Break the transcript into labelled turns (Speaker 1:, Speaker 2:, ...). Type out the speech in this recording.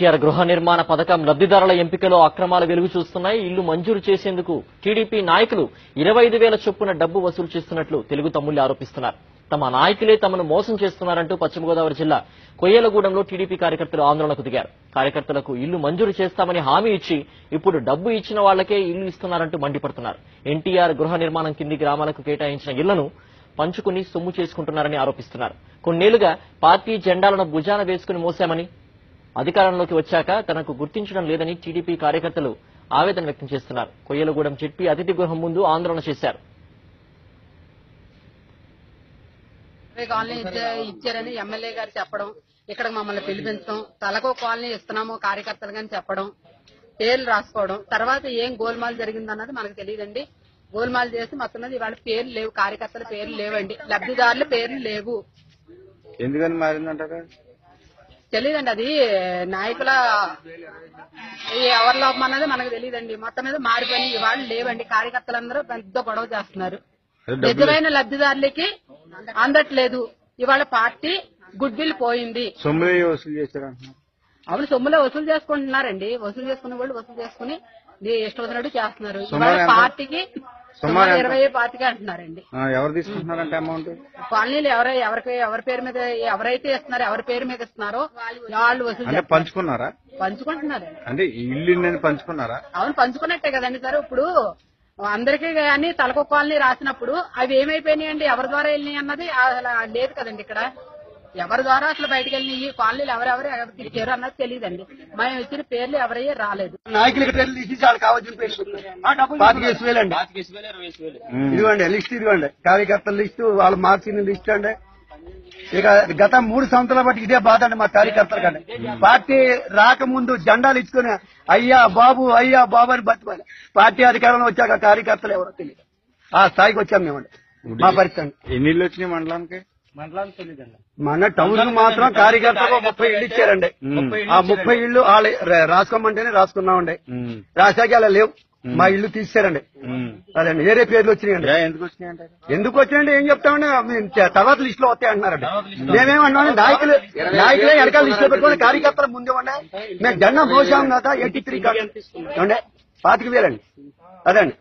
Speaker 1: కేసీఆర్ గృహ నిర్మాణ పథకం లబ్దిదారుల ఎంపికలో అక్రమాలు వెలుగు చూస్తున్నాయి. ఇల్లు మంజూరు చేసేందుకు టీడీపీ నాయకులు ఇరవై ఐదు వేల చొప్పున డబ్బు వసూలు చేస్తున్నట్లు తెలుగు తమ్ముళ్ళు ఆరోపిస్తున్నారు. తమ నాయకులే తమను మోసం చేస్తున్నారంటూ పశ్చిమ గోదావరి జిల్లా కొయ్యలగూడెంలో టీడీపీ కార్యకర్తలు ఆందోళనకు దిగారు. కార్యకర్తలకు ఇల్లు మంజూరు చేస్తామని హామీ ఇచ్చి ఇప్పుడు డబ్బు ఇచ్చిన వాళ్ళకే ఇల్లు ఇస్తున్నారంటూ మండిపడుతున్నారు. ఎన్టీఆర్ గృహ నిర్మాణం కింది గ్రామాలకు కేటాయించిన ఇళ్ళను పంచుకుని సొమ్ము చేసుకుంటున్నారని ఆరోపిస్తున్నారు. కొన్నేళ్ళుగా పార్టీ జెండాలను భుజాన వేసుకుని మోశామని అధికారంలోకి వచ్చాక తనకు గుర్తించడం లేదని టీడీపీ కార్యకర్తలు ఆవేదన వ్యక్తం చేస్తున్నారు. కొయ్యలగూడెం జెడ్పీ అతిథి గృహం ముందు ఆందోళన చేశారు.
Speaker 2: కాలనీ ఇచ్చే- ఇచ్చారని ఎమ్మెల్యే గారు చెప్పడం ఇక్కడ మమ్మల్ని పిలిపించడం తలకో కాలనీ ఇస్తున్నాము కార్యకర్తలు అని చెప్పడం పేర్లు రాసుకోవడం తర్వాత ఏం గోల్మాల్ జరిగిందన్నది మనకు తెలియదండి. గోల్మాల్ చేసి మొత్తం ఇవాళ పేర్లు లేవు కార్యకర్తల పేర్లు లేవండి. లబ్ధిదారుల పేర్లు లేవు.
Speaker 3: ఎందుకని మారిందంటారా?
Speaker 2: తెలియదండి అది నాయకుల ఎవరి లోపం అన్నది మనకు తెలియదండి మొత్తం మీద మారిపోయి ఇవాళ లేవండి. కార్యకర్తలందరూ పెద్ద గొడవ చేస్తున్నారు. నిజమైన లబ్ధిదారులకి అందట్లేదు. ఇవాళ పార్టీ గుడ్ విల్ పోయింది.
Speaker 3: సొమ్ములు వసూలు చేశారంటున్నారు.
Speaker 2: అవును సొమ్ములో వసూలు చేసుకుంటున్నారండి. వసూలు చేసుకునే వాళ్ళు వసూలు చేసుకుని ఇష్టం వచ్చినట్టు చేస్తున్నారు. ఇవాళ? పార్టీకి
Speaker 3: సుమారు?
Speaker 2: ఇరవై పార్టీకి అంటున్నారండి.
Speaker 3: ఎవరు తీసుకుంటున్నారంటే అమౌంట్
Speaker 2: కాలనీలు ఎవరై ఎవరికి ఎవరి పేరు మీద ఎవరైతే ఇస్తున్నారో ఎవరి పేరు మీద ఇస్తున్నారో వాళ్ళు వసూలు.
Speaker 3: పంచుకున్నారా?
Speaker 2: పంచుకుంటున్నారండి
Speaker 3: అంటే ఇల్లు నేను పంచుకున్నారా?
Speaker 2: అవును పంచుకున్నట్టే కదండి సార్. ఇప్పుడు అందరికీ కానీ తలకొక కాలనీ రాసినప్పుడు అవి ఏమైపోయినాయండి? ఎవరి ద్వారా వెళ్ళినాయి అన్నది అసలు లేదు కదండి ఇక్కడ. ఎవరి ద్వారా అసలు బయటకు వెళ్ళి ఈ కాలనీలు ఎవరెవరు ఎవరు తిరిగారు అన్నది తెలియదండి. మేము ఇచ్చిన పేర్లు ఎవరయ్యే రాలేదు.
Speaker 3: ఉమ్.
Speaker 4: ఇదిగోండి లిస్ట్ ఇదిగోండి. కార్యకర్తల లిస్టు వాళ్ళు మార్చిన లిస్ట్ అండి. ఇక గత మూడు సంవత్సరాల బట్టి ఇదే బాధ అండి మా కార్యకర్తల కంటే. పార్టీ రాకముందు జెండాలు ఇచ్చుకుని అయ్యా బాబు అయ్యా బాబు అని బతిమాలి పార్టీ అధికారంలో వచ్చాక కార్యకర్తలు ఎవరో తెలియదు. ఆ స్థాయికి వచ్చాం మేమండి. మా పరిస్థితి
Speaker 3: ఎన్ని ఇల్లు వచ్చినాయి మండలానికి?
Speaker 4: మన టౌన్ మాత్రం కార్యకర్తలు ముప్పై ఇళ్ళు ఇచ్చారండి. ఆ ముప్పై ఇళ్ళు వాళ్ళు రాసుకోమంటేనే రాసుకున్నామండి. రాశాక అలా లేవు. మా ఇల్లు తీసారండి. అదండి. వేరే పేర్లు వచ్చినాయండి.
Speaker 3: ఎందుకు వచ్చినాయి అంటారు
Speaker 4: ఎందుకు వచ్చాయండి ఏం చెప్తామండి? తర్వాత లిస్ట్లో వస్తాయి. అంటున్నారండి మేమేమన్నాం నాయకులు నాయకులే వెనకాల లిస్ట్లో పెట్టుకుని కార్యకర్తలు ముందే ఉన్నాయి మేము జెండా మోసాం కదా ఎయిటీ త్రీ పాతికి వేలండి. అదండి.